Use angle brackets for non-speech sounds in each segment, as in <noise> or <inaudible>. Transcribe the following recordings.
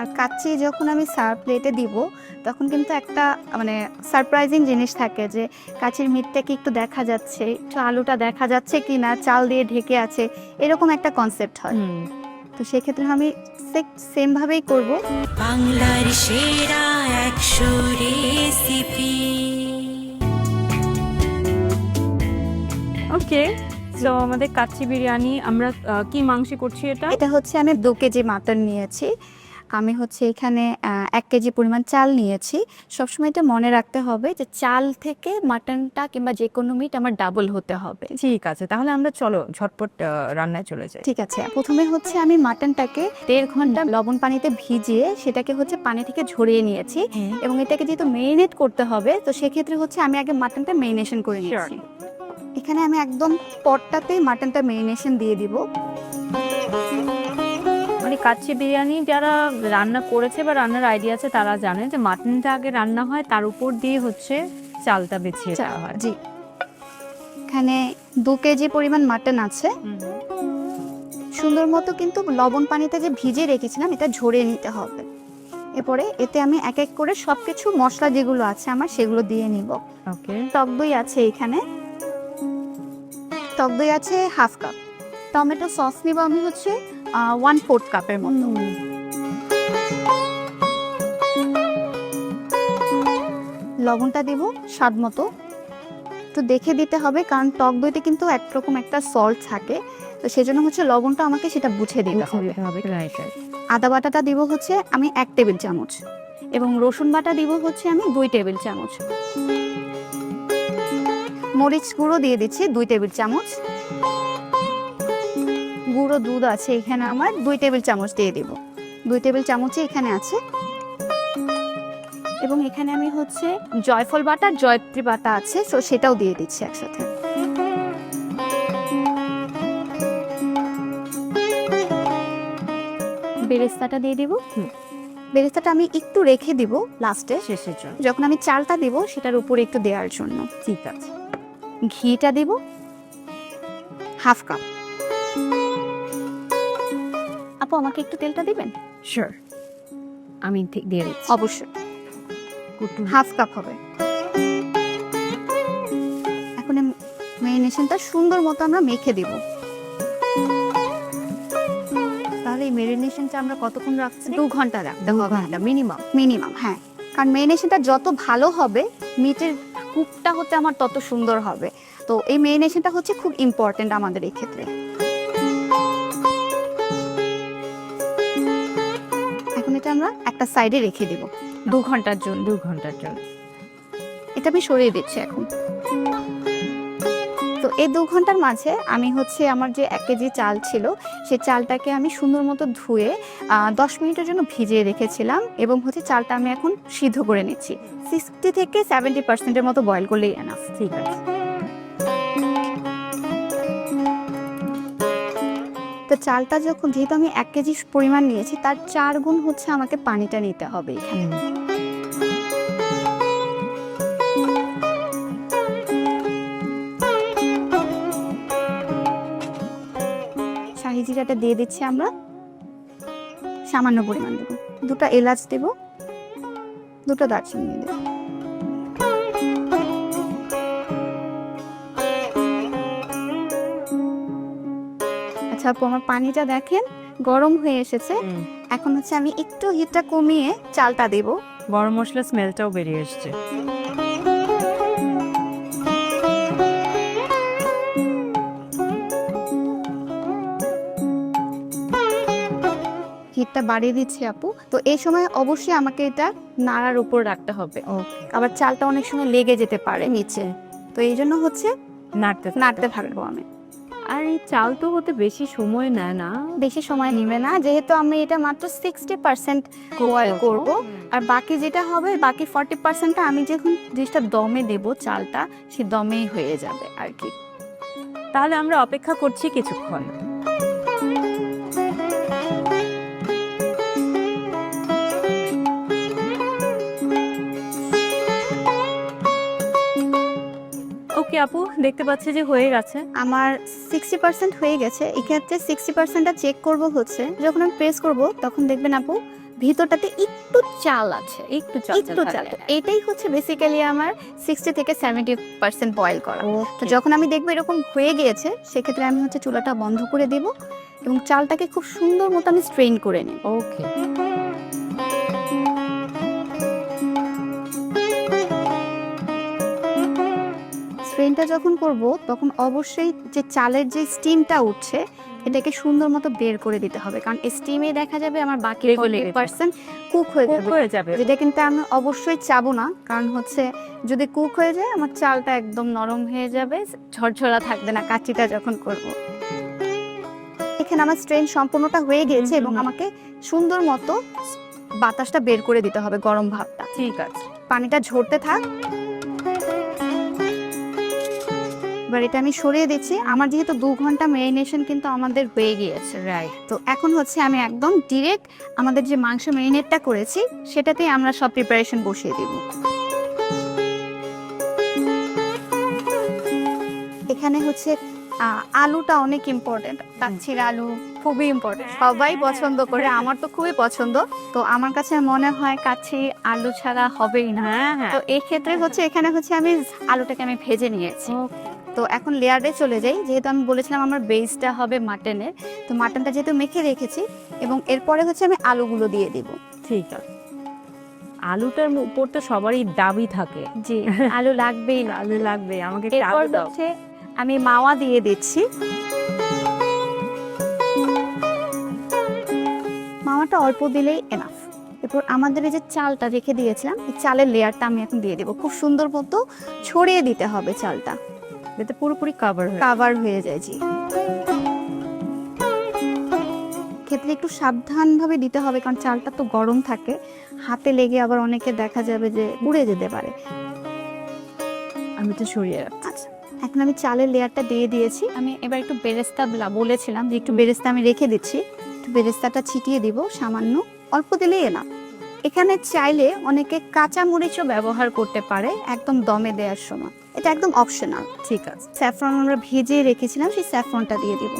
আর কাচ্চি যখন আমি সার্ভ প্লেটে দিব তখন কিন্তু একটা মানে সারপ্রাইজিং জিনিস থাকে যে কাচির মিটটাকে একটু দেখা যাচ্ছে একটু আলুটা দেখা যাচ্ছে কি না চাল দিয়ে ঢেকে আছে এরকম একটা কনসেপ্ট হয়। হুম। তো সেক্ষেত্রে আমি সেমভাবেই করব। বাংলার সেরা একশো রেসিপি ওকে তো আমাদের কাচ্চি বিরিয়ানি আমরা কি মাংস করছি এটা? এটা হচ্ছে আমি দু কেজি মাটন নিয়েছি। আমি হচ্ছে এখানে এক কেজি পরিমাণ চাল নিয়েছি। সবসময় এটা মনে রাখতে হবে যে চাল থেকে মাটনটা কিংবা যে কোনো মিট আমার ডাবল হতে হবে। ঠিক আছে তাহলে আমরা চলো ঝটপট রান্নায় চলে যাই। ঠিক আছে প্রথমে হচ্ছে আমি মাটনটাকে দেড় ঘণ্টা লবণ পানিতে ভিজিয়ে সেটাকে হচ্ছে পানি থেকে ঝরিয়ে নিয়েছি এবং এটাকে যেহেতু মেরিনেট করতে হবে তো সেক্ষেত্রে হচ্ছে আমি আগে মাটনটা মেরিনেশন করে নিয়েছি। এখানে আমি একদম পটটাতেই মাটনটা মেরিনেশন দিয়ে দিব। মানে কাচ্চি বিরিয়ানি যারা রান্না করেছে বা রান্নার আইডিয়া আছে তারা জানে যে মাটনটা আগে রান্না হয় তার উপর দিয়ে হচ্ছে চালটা বেছিয়ে দেওয়া হয়। জি। এখানে দু কেজি পরিমাণ মাটন আছে। সুন্দর মতো কিন্তু লবণ পানিতে যে ভিজে রেখেছিলাম এটা ঝরিয়ে নিতে হবে। এরপরে এতে আমি এক এক করে সবকিছু মশলা যেগুলো আছে আমার সেগুলো দিয়ে নিব। ওকে। টক দই আছে এখানে। টক দই আছে হাফ কাপ। টমেটো সস নিব আমি হচ্ছে ওয়ান ফোর্থ কাপের মতো। লবণটা দেব স্বাদ মতো। তো দেখে দিতে হবে কারণ টক দইতে কিন্তু একরকম একটা সল্ট থাকে। তো সেজন্য হচ্ছে লবণটা আমাকে সেটা বুঝে দিতে হবে। আদা বাটাটা দিব হচ্ছে আমি এক টেবিল চামচ এবং রসুন বাটা দিব হচ্ছে আমি দুই টেবিল চামচ। মরিচ গুঁড়ো দিয়ে দিচ্ছি দুই টেবিল চামচ। গুঁড়ো দুধ আছে এখানে আমার দুই টেবিল চামচ দিয়ে দিব। দুই টেবিল চামচই এখানে আছে। এবং এখানে আমি হচ্ছে জয়ফল বাটা জয়ত্রী বাটা আছে সো সেটাও দিয়ে দিচ্ছি একসাথে। বেরেস্তাটা দিয়ে দিব। বেরেস্তাটা আমি একটু রেখে দিব লাস্টে শেষের জন্য। যখন আমি চালটা দিব সেটার উপরে একটু দেওয়ার জন্য। ঠিক আছে। ঘিটা দেব। Half cup. আপু আমাকে একটু তেলটা দিবেন? শিওর আমি ঠিক দিয়ে দিচ্ছি। অবশ্যই। হাফ কাপ হবে। এখন মেরিনেশনটা সুন্দর মতো আমরা মেখে দেব। তাহলে এই মেরিনেশনটা আমরা কতক্ষণ রাখছি? দু ঘণ্টা রাখতে হবে ঘণ্টা। মিনিমাম মিনিমাম হ্যাঁ। কারণ মেরিনেশনটা যত ভালো হবে মিটের কুকটা হতে আমার তত সুন্দর হবে। তো এই মেরিনেশনটা হচ্ছে খুব ইম্পর্টেন্ট আমাদের এই ক্ষেত্রে এখন এটা আমরা একটা সাইডে রেখে দেব। দু ঘণ্টার জন্য। দু ঘণ্টার জন্য। এটা আমি সরিয়ে দিচ্ছি এখন। তো এই দু ঘণ্টার মাঝে আমি হচ্ছে আমার যে এক কেজি চাল ছিল সে চালটাকে আমি সুন্দর মতো ধুয়ে দশ মিনিটের জন্য ভিজিয়ে রেখেছিলাম এবং হচ্ছে চালটা আমি এখন সিদ্ধ করে নিচ্ছি। সিক্সটি থেকে সেভেন্টি পার্সেন্টের মতো বয়েল করলেই এনাফ ঠিক আছে। তো চালটা যখন যেহেতু আমি এক কেজি পরিমাণ নিয়েছি তার চার গুণ হচ্ছে আমাকে পানিটা নিতে হবে এখানে। শাহি জিরাটা দিয়ে দিচ্ছি আমরা। সামান্য পরিমাণ দেবো। দুটো এলাচ দেব। দুটো দারচিনি দেব। আপু আমার পানিটা দেখেন গরম হয়ে এসেছে। এখন হচ্ছে আমি একটু হিটটা কমিয়ে চালটা দেব। গরম মশলা স্মেলটাও বেরিয়ে এসছে। হিটটা বাড়িয়ে দিচ্ছি আপু। তো এই সময় অবশ্যই আমাকে এটা নাড়ার উপর রাখতে হবে। আবার চালটা অনেক সময় লেগে যেতে পারে নিচে। তো এই জন্য হচ্ছে নাড়তে নাড়তে থাকব আমি। আর এই চাল তো হতে বেশি সময় নেয় না। বেশি সময় নেবে না যেহেতু আমি এটা মাত্র সিক্সটি পার্সেন্ট করব। আর বাকি যেটা হবে বাকি ফর্টি পার্সেন্টটা আমি যখন জিনিসটা দমে দেব চালটা সে দমেই হয়ে যাবে আর কি। তাহলে আমরা অপেক্ষা করছি কিছুক্ষণ। ওকে আপু? দেখতে পাচ্ছি যে হয়ে গেছে। আমার সিক্সটি পার্সেন্ট হয়ে গেছে। এক্ষেত্রে সিক্সটি পার্সেন্টটা চেক করব হচ্ছে। যখন আমি প্রেস করব তখন দেখবেন আপু ভিতরটাতে একটু চাল আছে। একটু চাল একটু চাল এটাই হচ্ছে বেসিক্যালি আমার সিক্সটি থেকে সেভেন্টি পার্সেন্ট বয়েল করা। তো যখন আমি দেখব এরকম হয়ে গিয়েছে সেক্ষেত্রে আমি হচ্ছে চুলাটা বন্ধ করে দেব এবং চালটাকে খুব সুন্দর মতো আমি স্ট্রেন করে নেব। ওকে স্ট্রেনটা যখন করব তখন অবশ্যই যে চালের যে স্টিমটা উঠছে এটাকে সুন্দর মতো বের করে দিতে হবে। কারণ স্টিমে দেখা যাবে আমার বাকি পার্সেন্ট কুক হয়ে যাবে। যেটা কিন্তু আমি অবশ্যই চাবো না কারণ হচ্ছে যদি কুক হয়ে যায় আমার চালটা একদম নরম হয়ে যাবে ঝরঝরা থাকবে না কাচিটা যখন করব। এখানে আমার স্ট্রেন সম্পূর্ণটা হয়ে গিয়েছে এবং আমাকে সুন্দর মতো বাতাসটা বের করে দিতে হবে গরম ভাবটা। ঠিক আছে। পানিটা ঝরতে থাক। এবার এটা আমি সরিয়ে দিচ্ছি আমার যেহেতু দু ঘণ্টা মেরিনেশন কিন্তু আমাদের হয়ে গিয়েছে। রাইট তো এখন হচ্ছে আমি একদম ডিরেক্ট আমাদের যে মাংস মেরিনেটটা করেছি সেটাতেই আমরা সব প্রিপারেশন বসিয়ে দিব। এখানে হচ্ছে আলুটা অনেক ইম্পর্টেন্ট কাচ্ছির আলু খুবই ইম্পর্টেন্ট সবাই পছন্দ করে আমার তো খুবই পছন্দ। তো আমার কাছে মনে হয় কাচ্ছি আলু ছাড়া হবেই না। হ্যাঁ হ্যাঁ। তো এই ক্ষেত্রে হচ্ছে এখানে হচ্ছে আমি আলুটাকে আমি ভেজে নিয়েছি. তো এখন লেয়ারে চলে যাই। যেহেতু আমি বলেছিলাম আমার বেসটা হবে মাটনের তো মাটনটা যেহেতু মেখে রেখেছি এবং এরপরে হচ্ছে আমি আলুগুলো দিয়ে দিব। ঠিক আছে। আলুটার উপর তো সবারই দাবি থাকে। জি আলু লাগবেই আলু লাগবে আমাকে এরপর হচ্ছে আমি মাওয়া দিয়ে দিচ্ছি। মাওয়াটা অল্প দিলেই এনাফ এরপর আমাদের এই যে চালটা রেখে দিয়েছিলাম এই চালের লেয়ারটা আমি এখন দিয়ে দেবো। খুব সুন্দর মতো ছড়িয়ে দিতে হবে চালটা। যাতে পুরোপুরি কভার কাভার হয়ে যায় জি। ক্ষেত্রে একটু সাবধানভাবে দিতে হবে কারণ চালটা তো গরম থাকে। হাতে লেগে আবার অনেকে দেখা যাবে যে উড়ে যেতে পারে। আমি তো সরিয়ে রাখছি। আচ্ছা এখন আমি চালের লেয়ারটা দিয়ে দিয়েছি। আমি এবার একটু বেরেস্তা বলেছিলাম যে একটু বেরেস্তা আমি রেখে দিচ্ছি। একটু বেরেস্তাটা ছিটিয়ে দিব সামান্য। অল্প দিলেই না এখানে চাইলে অনেকে কাঁচা মরিচও ব্যবহার করতে পারে একদম দমে দেওয়ার সময়। এটা একদম অপশনাল ঠিক আছে। স্যাফরন আমরা ভেজে রেখেছিলাম সেই স্যাফরনটা দিয়ে দিব।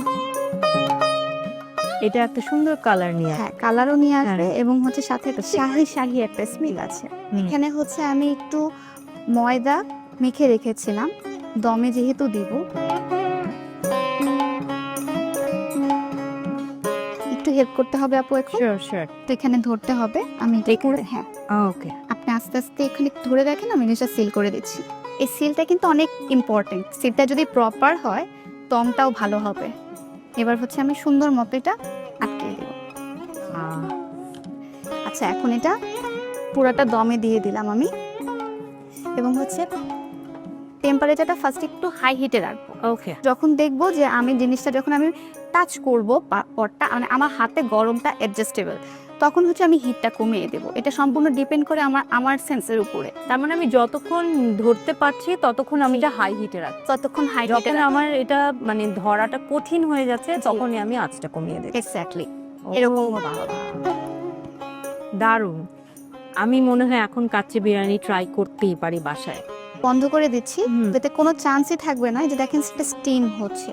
এটা একটা সুন্দর কালার নিয়ে হ্যাঁ কালারও নিয়ে আসবে হ্যাঁ। এবং হচ্ছে সাথে একটা শাহি শাহি একটা স্মেল আছে। এখানে হচ্ছে আমি একটু ময়দা মেখে রেখেছিলাম। দমে যেহেতু দিব হেল্প করতে হবে আপু এখন? শিওর শিওর তো এখানে ধরতে হবে আমি করে হ্যাঁ। ওকে আপনি আস্তে আস্তে এখানে ধরে দেখেন আমি জিনিসটা সিল করে দিচ্ছি। এই সিলটা কিন্তু অনেক ইম্পর্টেন্ট সিলটা যদি প্রপার হয় দমটাও ভালো হবে। এবার হচ্ছে আমি সুন্দর মতো এটা আটকে দেবো। আচ্ছা এখন এটা পুরাটা দমে দিয়ে দিলাম আমি। এবং হচ্ছে টেম্পারেচারটা ফার্স্ট একটু হাই হিটে রাখব। ওকে যখন দেখব যে আমি জিনিসটা যখন আমি টাচ করব পটটা মানে আমার হাতে গরমটা অ্যাডজাস্টেবল তখন হচ্ছে আমি হিটটা কমিয়ে দেবো। এটা সম্পূর্ণ ডিপেন্ড করে আমার আমার সেন্সের উপরে। তার মানে আমি যতক্ষণ ধরতে পারছি ততক্ষণ আমি এটা হাই হিটে রাখছি। ততক্ষণ হাই হিটে যখন আমার এটা মানে ধরাটা কঠিন হয়ে যাচ্ছে তখনই আমি আঁচটা কমিয়ে দেবো। এক্স্যাক্টলি এরকম দারুণ। আমি মনে হয় এখন কাচ্চি বিরিয়ানি ট্রাই করতেই পারি বাসায়। বন্ধ করে দিচ্ছি। যাতে কোনো চান্সই থাকবে না যে দেখেন সেটা স্টিম হচ্ছে।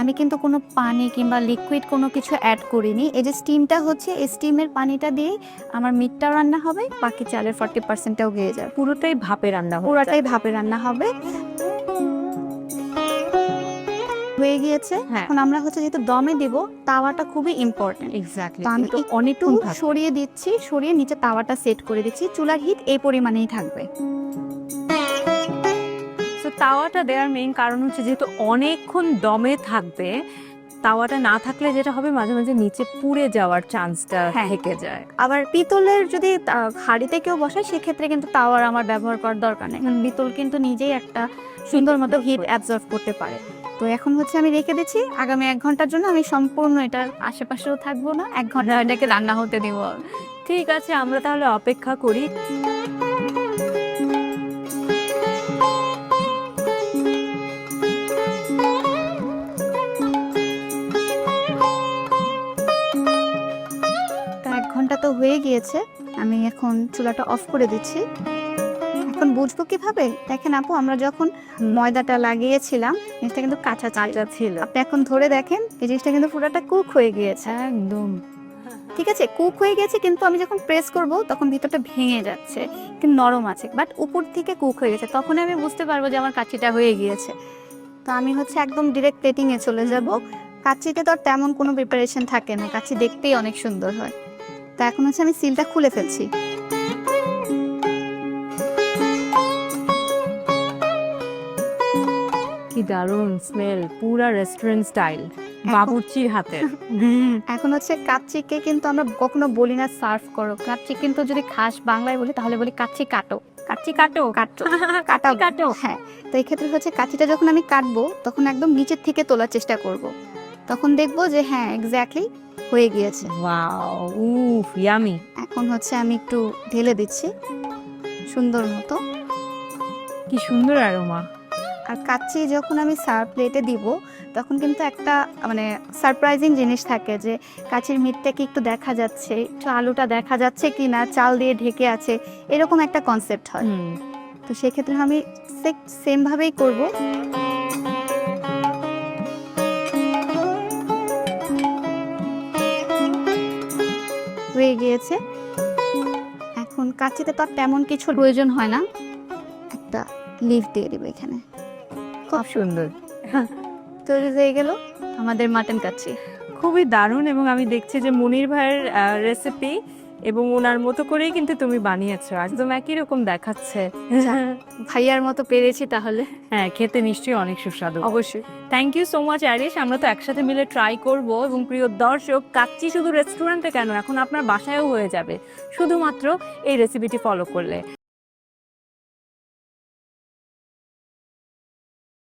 আমি কিন্তু কোনো পানি কিংবা লিকুইড কোনো কিছু অ্যাড করিনি। এই যে স্টিমটা হচ্ছে এই স্টিমের পানিটা দিয়ে আমার মিটটাও রান্না হবে বাকি চালের ফর্টি পার্সেন্টটাও গিয়ে যাবে। পুরোটাই ভাপে রান্না হচ্ছে। পুরাটাই ভাপে রান্না হবে। হয়ে গিয়েছে। হ্যাঁ। এখন আমরা হচ্ছে যেহেতু দমে দিব তাওয়াটা খুবই ইম্পর্টেন্ট এক্স্যাক্টলি আমি একটু সরিয়ে দিচ্ছি সরিয়ে নিচে তাওয়াটা সেট করে দিচ্ছি। চুলার হিট এই পরিমাণেই থাকবে। তাওয়াটা দেওয়ার মেইন কারণ হচ্ছে যেহেতু অনেকক্ষণ দমে থাকবে তাওয়াটা না থাকলে যেটা হবে মাঝে মাঝে নিচে পুড়ে যাওয়ার চান্সটা হ্যাঁ। থেকে যায়। আবার পিতলের যদি হাঁড়িতে কেউ বসে সেক্ষেত্রে কিন্তু তাওয়ার আমার ব্যবহার করার দরকার নেই। কারণ পিতল কিন্তু নিজেই একটা সুন্দর মতো হিট অ্যাবজর্ব করতে পারে। তো এখন হচ্ছে আমি রেখে দিচ্ছি। আগামী এক ঘণ্টার জন্য আমি সম্পূর্ণ এটার আশেপাশেও থাকব না। এক ঘণ্টা এটাকে রান্না হতে দিব। ঠিক আছে আমরা তাহলে অপেক্ষা করি। হয়ে গিয়েছে আমি এখন চুলাটা অফ করে দিচ্ছি। এখন বুঝব কীভাবে? দেখেন আপু আমরা যখন ময়দাটা লাগিয়েছিলাম জিনিসটা কিন্তু কাঁচা চালটা ছিল। আপনি এখন ধরে দেখেন এই জিনিসটা কিন্তু পুরোটা কুক হয়ে গিয়েছে। একদম। ঠিক আছে কুক হয়ে গেছে কিন্তু আমি যখন প্রেস করব তখন ভিতরটা ভেঙে যাচ্ছে কিন্তু নরম আছে। বাট উপর থেকে কুক হয়ে গেছে তখন আমি বুঝতে পারব যে আমার কাচিটা হয়ে গিয়েছে। তো আমি হচ্ছে একদম ডিরেক্ট প্লেটিংয়ে চলে যাব। কাচিতে তো আর তেমন কোনো প্রিপারেশন থাকে না কাচি দেখতেই অনেক সুন্দর হয়। তো এখন হচ্ছে আমি সিলটা খুলে ফেলছি। কি দারুণ স্মেল পুরা রেস্টুরেন্ট স্টাইল বাবুর্চির হাতে। <laughs> এখন হচ্ছে কাচ্চিকে কিন্তু আমরা কখনো বলি না সার্ভ করো। কাচ্চি কিন্তু যদি খাস বাংলায় বলি তাহলে বলি কাচ্চি কাটো। কাচ্চি কাটো? কাটো। <laughs> কাটা কাটো? হ্যাঁ। তো এই ক্ষেত্রে হচ্ছে কাঁচিটা যখন আমি কাটবো তখন একদম নিচের থেকে তোলার চেষ্টা করব। তখন দেখব যে হ্যাঁ এক্স্যাক্টলি হয়ে গিয়েছে। ওয়াও উফ ইয়ামি এখন হচ্ছে আমি একটু ঢেলে দিচ্ছি সুন্দর মতো। কি সুন্দর অ্যারোমা আর কাচ্চি যখন আমি সার প্লেটে দিব তখন কিন্তু একটা মানে সারপ্রাইজিং জিনিস থাকে যে কাচির মিটটা কি একটু দেখা যাচ্ছে একটু আলুটা দেখা যাচ্ছে কি না চাল দিয়ে ঢেকে আছে এরকম একটা কনসেপ্ট হয়। তো সেক্ষেত্রে আমি সেমভাবেই করব। হয়ে গিয়েছে এখন কাচিতে তো আর তেমন কিছু প্রয়োজন হয় না। একটা লিভ দিয়ে দেবো এখানে। খুব সুন্দর। তৈরি হয়ে গেল আমাদের মাটন কাচ্ছি খুবই দারুণ এবং আমি দেখছি যে মনির ভাইয়ের রেসিপি এবং ওনার মতো করেই কিন্তু তুমি বানিয়েছো একদম একই রকম দেখাচ্ছে। ভাইয়ার মতো পেরেছি তাহলে। হ্যাঁ খেতে নিশ্চয়ই অনেক সুস্বাদু। অবশ্যই। Thank you so much Arish আমরা তো একসাথে মিলে ট্রাই করব এবং প্রিয় দর্শক কাচ্চি শুধু রেস্টুরেন্টে কেন? এখন আপনার বাসায়ও হয়ে যাবে। শুধুমাত্র এই রেসিপিটি ফলো করলে।